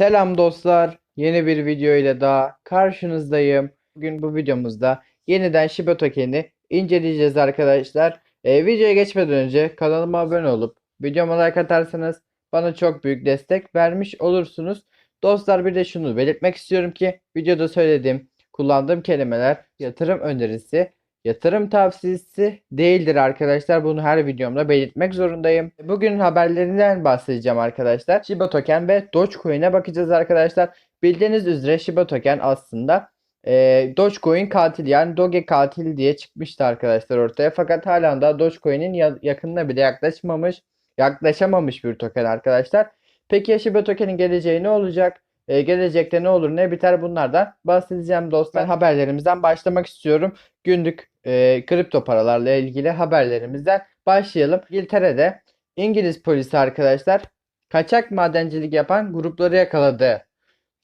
Selam dostlar. Yeni bir video ile daha karşınızdayım. Bugün bu videomuzda yeniden Shiba Token'i inceleyeceğiz arkadaşlar. Ee, videoya geçmeden önce kanalıma abone olup videoma like atarsanız bana çok büyük destek vermiş olursunuz. Dostlar bir de şunu belirtmek istiyorum ki videoda söylediğim kullandığım kelimeler yatırım önerisi yatırım tavsiyesi değildir arkadaşlar. Bunu her videomda belirtmek zorundayım. Bugünün haberlerinden bahsedeceğim arkadaşlar. Shiba Token ve Dogecoin'e bakacağız arkadaşlar. Bildiğiniz üzere Shiba Token aslında e, Dogecoin katil yani Doge katil diye çıkmıştı arkadaşlar ortaya. Fakat halen daha Dogecoin'in ya- yakınına bile yaklaşmamış, yaklaşamamış bir token arkadaşlar. Peki ya Shiba Token'in geleceği ne olacak? E, gelecekte ne olur ne biter bunlardan bahsedeceğim dostlar. Ben haberlerimizden başlamak istiyorum. Günlük e, kripto paralarla ilgili haberlerimizden başlayalım. İngiltere'de İngiliz polisi arkadaşlar kaçak madencilik yapan grupları yakaladı.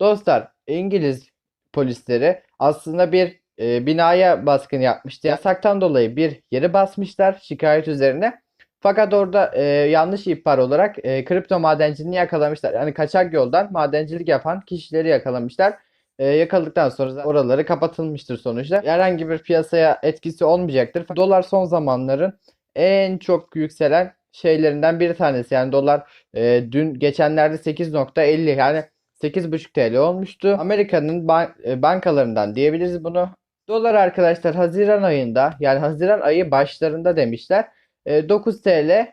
Dostlar İngiliz polisleri aslında bir e, binaya baskın yapmıştı. Yasaktan dolayı bir yeri basmışlar şikayet üzerine. Fakat orada e, yanlış ihbar olarak e, kripto madenciliğini yakalamışlar. Yani kaçak yoldan madencilik yapan kişileri yakalamışlar. E, yakaladıktan sonra oraları kapatılmıştır sonuçta. Herhangi bir piyasaya etkisi olmayacaktır. Dolar son zamanların en çok yükselen şeylerinden bir tanesi. Yani dolar e, dün geçenlerde 8.50 yani 8.5 TL olmuştu. Amerika'nın ban- e, bankalarından diyebiliriz bunu. Dolar arkadaşlar Haziran ayında yani Haziran ayı başlarında demişler. e, 9 TL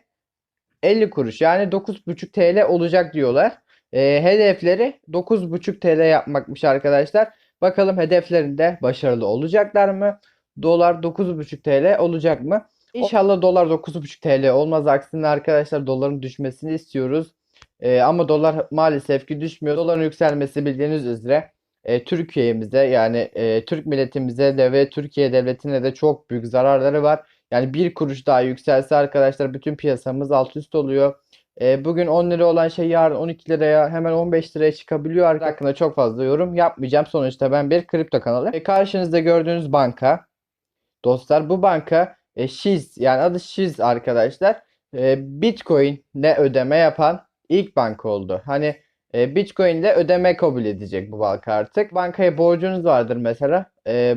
50 kuruş yani 9.5 TL olacak diyorlar. E, hedefleri 9.5 TL yapmakmış arkadaşlar. Bakalım hedeflerinde başarılı olacaklar mı? Dolar 9.5 TL olacak mı? İnşallah dolar 9.5 TL olmaz. Aksine arkadaşlar doların düşmesini istiyoruz. E, ama dolar maalesef ki düşmüyor. Doların yükselmesi bildiğiniz üzere e, Türkiye'mize yani e, Türk milletimize de ve Türkiye devletine de çok büyük zararları var. Yani bir kuruş daha yükselse arkadaşlar bütün piyasamız alt üst oluyor. E, bugün 10 lira olan şey yarın 12 liraya hemen 15 liraya çıkabiliyor. Hakkında çok fazla yorum yapmayacağım. Sonuçta ben bir kripto kanalı. E, karşınızda gördüğünüz banka. Dostlar bu banka e, Shiz yani adı Shiz arkadaşlar. E, Bitcoin ne ödeme yapan ilk banka oldu. Hani e, Bitcoin ile ödeme kabul edecek bu banka artık. Bankaya borcunuz vardır mesela. E,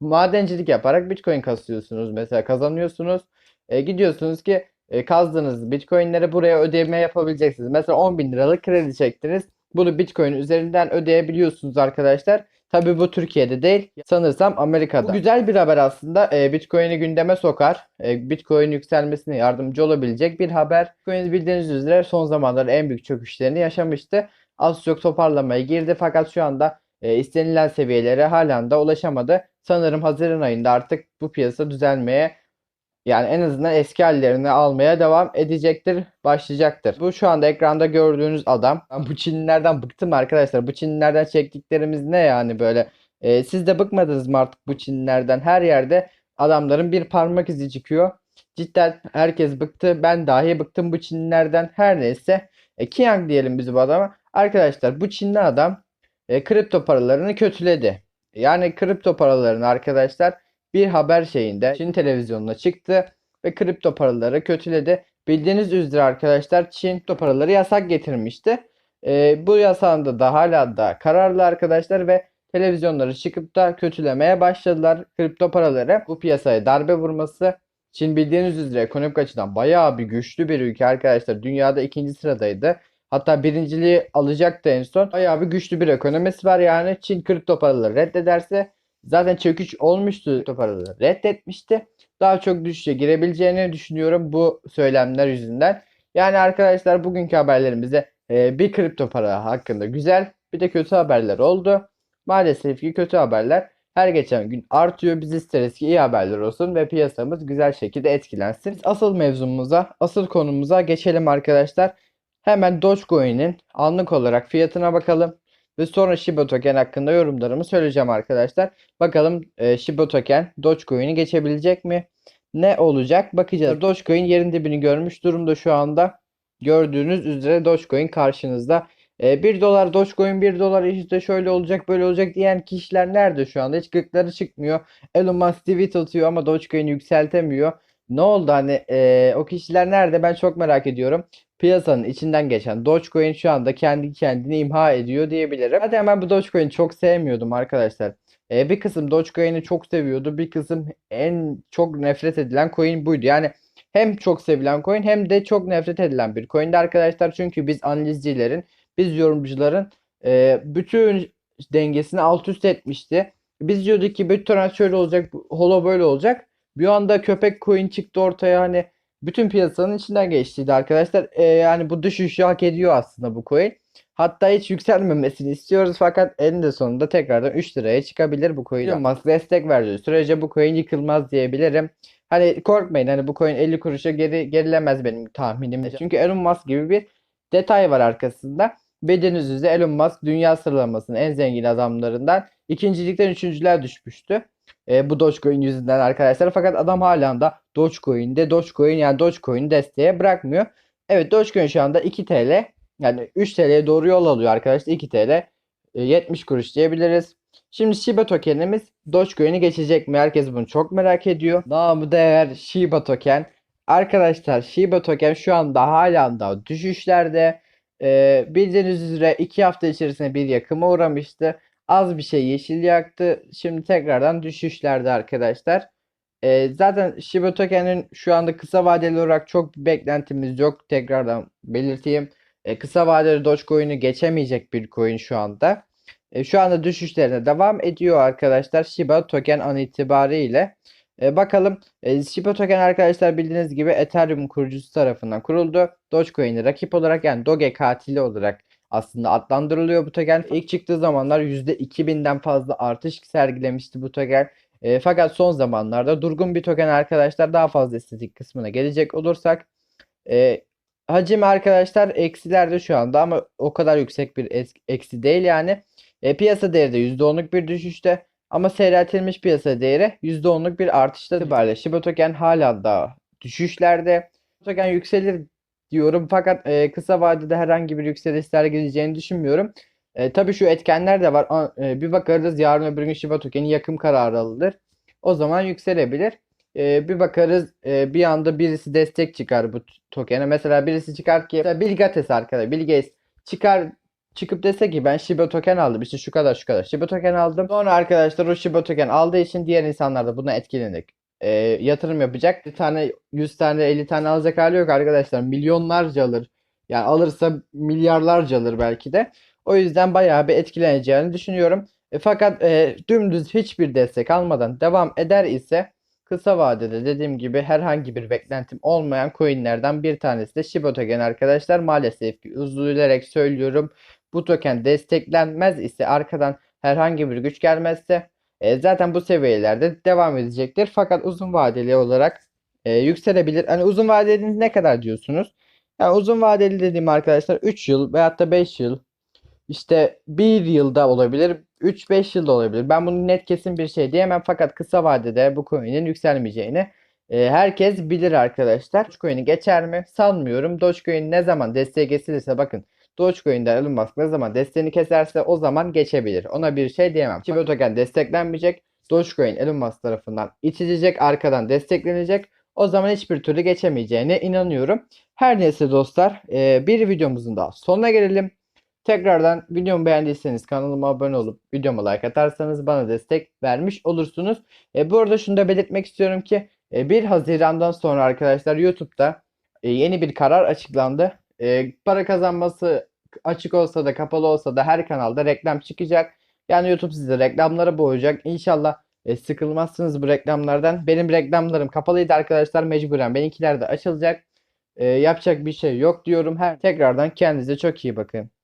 madencilik yaparak Bitcoin kasıyorsunuz mesela kazanıyorsunuz. E, gidiyorsunuz ki e, kazdığınız Bitcoin'leri buraya ödeme yapabileceksiniz. Mesela 10 bin liralık kredi çektiniz. Bunu Bitcoin üzerinden ödeyebiliyorsunuz arkadaşlar. Tabii bu Türkiye'de değil. Sanırsam Amerika'da. Bu güzel bir haber aslında. E, Bitcoin'i gündeme sokar. E, Bitcoin yükselmesine yardımcı olabilecek bir haber. Bitcoin bildiğiniz üzere son zamanlarda en büyük çöküşlerini yaşamıştı. Az çok toparlamaya girdi fakat şu anda e, istenilen seviyelere halen de ulaşamadı. Sanırım Haziran ayında artık bu piyasa düzelmeye yani en azından eski hallerini almaya devam edecektir, başlayacaktır. Bu şu anda ekranda gördüğünüz adam. Ben bu Çinlilerden bıktım arkadaşlar. Bu Çinlilerden çektiklerimiz ne yani böyle? Ee, siz de bıkmadınız mı artık bu Çinlilerden? Her yerde adamların bir parmak izi çıkıyor. Cidden herkes bıktı. Ben dahi bıktım bu Çinlilerden. Her neyse. E, Qiang diyelim biz bu adama. Arkadaşlar bu Çinli adam e, kripto paralarını kötüledi. Yani kripto paralarını arkadaşlar bir haber şeyinde Çin televizyonuna çıktı ve kripto paraları kötüledi. Bildiğiniz üzere arkadaşlar Çin kripto paraları yasak getirmişti. Ee, bu yasağında da hala da kararlı arkadaşlar ve televizyonları çıkıp da kötülemeye başladılar kripto paraları. Bu piyasaya darbe vurması Çin bildiğiniz üzere ekonomik açıdan bayağı bir güçlü bir ülke arkadaşlar. Dünyada ikinci sıradaydı. Hatta birinciliği alacaktı en son. Bayağı bir güçlü bir ekonomisi var yani. Çin kripto paraları reddederse zaten çöküş olmuştu kripto paraları reddetmişti. Daha çok düşüşe girebileceğini düşünüyorum bu söylemler yüzünden. Yani arkadaşlar bugünkü haberlerimizde e, bir kripto para hakkında güzel bir de kötü haberler oldu. Maalesef ki kötü haberler her geçen gün artıyor. Biz isteriz ki iyi haberler olsun ve piyasamız güzel şekilde etkilensin. Asıl mevzumuza, asıl konumuza geçelim arkadaşlar. Hemen Dogecoin'in anlık olarak fiyatına bakalım. Ve sonra Shiba Token hakkında yorumlarımı söyleyeceğim arkadaşlar. Bakalım e, Shiba Token Dogecoin'i geçebilecek mi? Ne olacak? Bakacağız. Dogecoin yerin dibini görmüş durumda şu anda. Gördüğünüz üzere Dogecoin karşınızda. E, 1 dolar Dogecoin 1 dolar işte şöyle olacak böyle olacak diyen kişiler nerede şu anda? Hiç gıkları çıkmıyor. Elon Musk tweet atıyor ama Dogecoin'i yükseltemiyor. Ne oldu hani e, o kişiler nerede ben çok merak ediyorum. Piyasanın içinden geçen Dogecoin şu anda kendi kendini imha ediyor diyebilirim. Zaten ben bu Dogecoin'i çok sevmiyordum arkadaşlar. E, bir kısım Dogecoin'i çok seviyordu. Bir kısım en çok nefret edilen coin buydu. Yani hem çok sevilen coin hem de çok nefret edilen bir coin'di arkadaşlar. Çünkü biz analizcilerin, biz yorumcuların e, bütün dengesini alt üst etmişti. Biz diyorduk ki BitTorrent şöyle olacak, Holo böyle olacak. Bir anda köpek coin çıktı ortaya hani bütün piyasanın içinden geçtiydi arkadaşlar. E, yani bu düşüşü hak ediyor aslında bu coin. Hatta hiç yükselmemesini istiyoruz fakat eninde sonunda tekrardan 3 liraya çıkabilir bu coin. Elon Musk destek verdiği sürece bu coin yıkılmaz diyebilirim. Hani korkmayın hani bu coin 50 kuruşa geri gerilemez benim tahminimce. Çünkü Elon Musk gibi bir detay var arkasında. Bildiğiniz üzere Elon Musk dünya sıralamasının en zengin adamlarından ikincilikten üçüncüler düşmüştü. E, bu Dogecoin yüzünden arkadaşlar. Fakat adam hala da Dogecoin'de Dogecoin yani Dogecoin desteğe bırakmıyor. Evet Dogecoin şu anda 2 TL yani 3 TL'ye doğru yol alıyor arkadaşlar. 2 TL e, 70 kuruş diyebiliriz. Şimdi Shiba tokenimiz Dogecoin'i geçecek mi? Herkes bunu çok merak ediyor. Namı değer Shiba token. Arkadaşlar Shiba token şu anda hala da düşüşlerde. Ee, bildiğiniz üzere 2 hafta içerisinde bir yakıma uğramıştı. Az bir şey yeşil yaktı. Şimdi tekrardan düşüşlerde arkadaşlar. Ee, zaten Shiba token'in şu anda kısa vadeli olarak çok bir beklentimiz yok. Tekrardan belirteyim. Ee, kısa vadeli Dogecoin'i geçemeyecek bir coin şu anda. E, şu anda düşüşlerine devam ediyor arkadaşlar Shiba token an itibariyle. E, bakalım e, Shiba token arkadaşlar bildiğiniz gibi Ethereum kurucusu tarafından kuruldu. Dogecoin'i rakip olarak yani Doge katili olarak aslında adlandırılıyor bu token. İlk çıktığı zamanlar %2000'den fazla artış sergilemişti bu token. E, fakat son zamanlarda durgun bir token arkadaşlar daha fazla estetik kısmına gelecek olursak e, hacim arkadaşlar eksilerde şu anda ama o kadar yüksek bir es- eksi değil yani. E, piyasa değeri de %10'luk bir düşüşte ama seyreltilmiş piyasa değeri %10'luk bir artışta itibariyle Shiba token hala da düşüşlerde. Token yükselir diyorum fakat e, kısa vadede herhangi bir yükseliş sergileyeceğini düşünmüyorum. E, tabii şu etkenler de var. E, bir bakarız yarın öbür gün Shiba token'i yakım kararı alınır. O zaman yükselebilir. E, bir bakarız e, bir anda birisi destek çıkar bu tokene. Mesela birisi çıkar ki mesela Bill Gates arkadaşlar Bill çıkar çıkıp dese ki ben Shiba token aldım işte şu kadar şu kadar Shiba token aldım. Sonra arkadaşlar o Shiba token aldığı için diğer insanlar da buna etkilenecek. E, yatırım yapacak. Bir tane 100 tane 50 tane alacak hali yok arkadaşlar. Milyonlarca alır. Yani alırsa milyarlarca alır belki de. O yüzden bayağı bir etkileneceğini düşünüyorum. E, fakat e, dümdüz hiçbir destek almadan devam eder ise kısa vadede dediğim gibi herhangi bir beklentim olmayan coinlerden bir tanesi de Shiba token arkadaşlar. Maalesef ki üzülerek söylüyorum. Bu token desteklenmez ise arkadan herhangi bir güç gelmezse e, zaten bu seviyelerde devam edecektir. Fakat uzun vadeli olarak e, yükselebilir. Hani uzun vadeli ne kadar diyorsunuz? Yani uzun vadeli dediğim arkadaşlar 3 yıl veyahut da 5 yıl işte 1 yılda olabilir, 3-5 yılda olabilir. Ben bunu net kesin bir şey diyemem fakat kısa vadede bu coin'in yükselmeyeceğini e, herkes bilir arkadaşlar. Dogecoin'i geçer mi? Sanmıyorum. Dogecoin ne zaman desteğe kesilirse bakın Dogecoin'de Elon Musk ne zaman desteğini keserse o zaman geçebilir. Ona bir şey diyemem. Shiba token desteklenmeyecek. Dogecoin Elon Musk tarafından itilecek, arkadan desteklenecek. O zaman hiçbir türlü geçemeyeceğine inanıyorum. Her neyse dostlar, e, bir videomuzun daha sonuna gelelim. Tekrardan videomu beğendiyseniz kanalıma abone olup videoma like atarsanız bana destek vermiş olursunuz. E, bu arada şunu da belirtmek istiyorum ki e, 1 Haziran'dan sonra arkadaşlar YouTube'da e, yeni bir karar açıklandı. E, para kazanması açık olsa da kapalı olsa da her kanalda reklam çıkacak. Yani YouTube size reklamlara boğacak. İnşallah e, sıkılmazsınız bu reklamlardan. Benim reklamlarım kapalıydı arkadaşlar mecburen. Benimkiler de açılacak. E, yapacak bir şey yok diyorum. Her tekrardan kendinize çok iyi bakın.